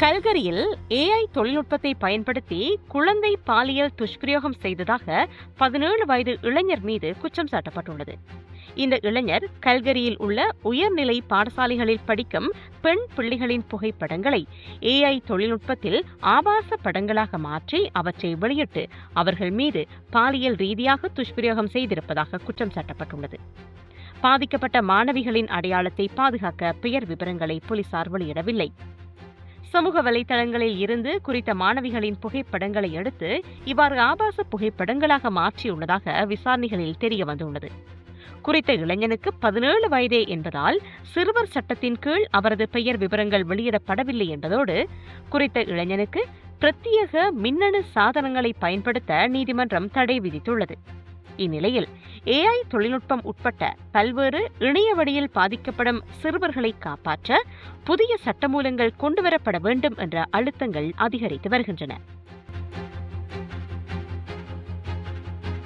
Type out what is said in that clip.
கல்கரியில் AI தொழில்நுட்பத்தை பயன்படுத்தி குழந்தை பாலியல் துஷ்பிரயோகம் செய்ததாக பதினேழு வயது இளைஞர் மீது குற்றம் சாட்டப்பட்டுள்ளது. இந்த இளைஞர் கல்கரியில் உள்ள உயர்நிலை பாடசாலைகளில் படிக்கும் பெண் பிள்ளைகளின் புகைப்படங்களை ஏஐ தொழில்நுட்பத்தில் ஆபாச படங்களாக மாற்றி அவற்றை வெளியிட்டு அவர்கள் மீது பாலியல் ரீதியாக துஷ்பிரயோகம் செய்திருப்பதாக குற்றம் சாட்டப்பட்டுள்ளது. பாதிக்கப்பட்ட மாணவிகளின் அடையாளத்தை பாதுகாக்க பெயர் விவரங்களை போலீசார் வெளியிடவில்லை. சமூக வலைதளங்களில் இருந்து குறித்த மாணவிகளின் புகைப்படங்களை எடுத்து இவ்வாறு ஆபாச புகைப்படங்களாக மாற்றியுள்ளதாக விசாரணைகளில் தெரிய வந்துள்ளது. குறித்த இளைஞனுக்கு பதினேழு வயதே என்பதால் சிறுவர் சட்டத்தின் கீழ் அவரது பெயர் விவரங்கள் வெளியிடப்படவில்லை என்பதோடு குறித்த இளைஞனுக்கு பிரத்யேக மின்னணு சாதனங்களை பயன்படுத்த நீதிமன்றம் தடை விதித்துள்ளது. இந்நிலையில் ஏஐ தொழில்நுட்பம் உட்பட்ட பல்வேறு இணைய வழியில் பாதிக்கப்படும் சிறுவர்களை காப்பாற்ற புதிய சட்டமூலங்கள் கொண்டுவரப்பட வேண்டும் என்ற அழுத்தங்கள் அதிகரித்து வருகின்றன.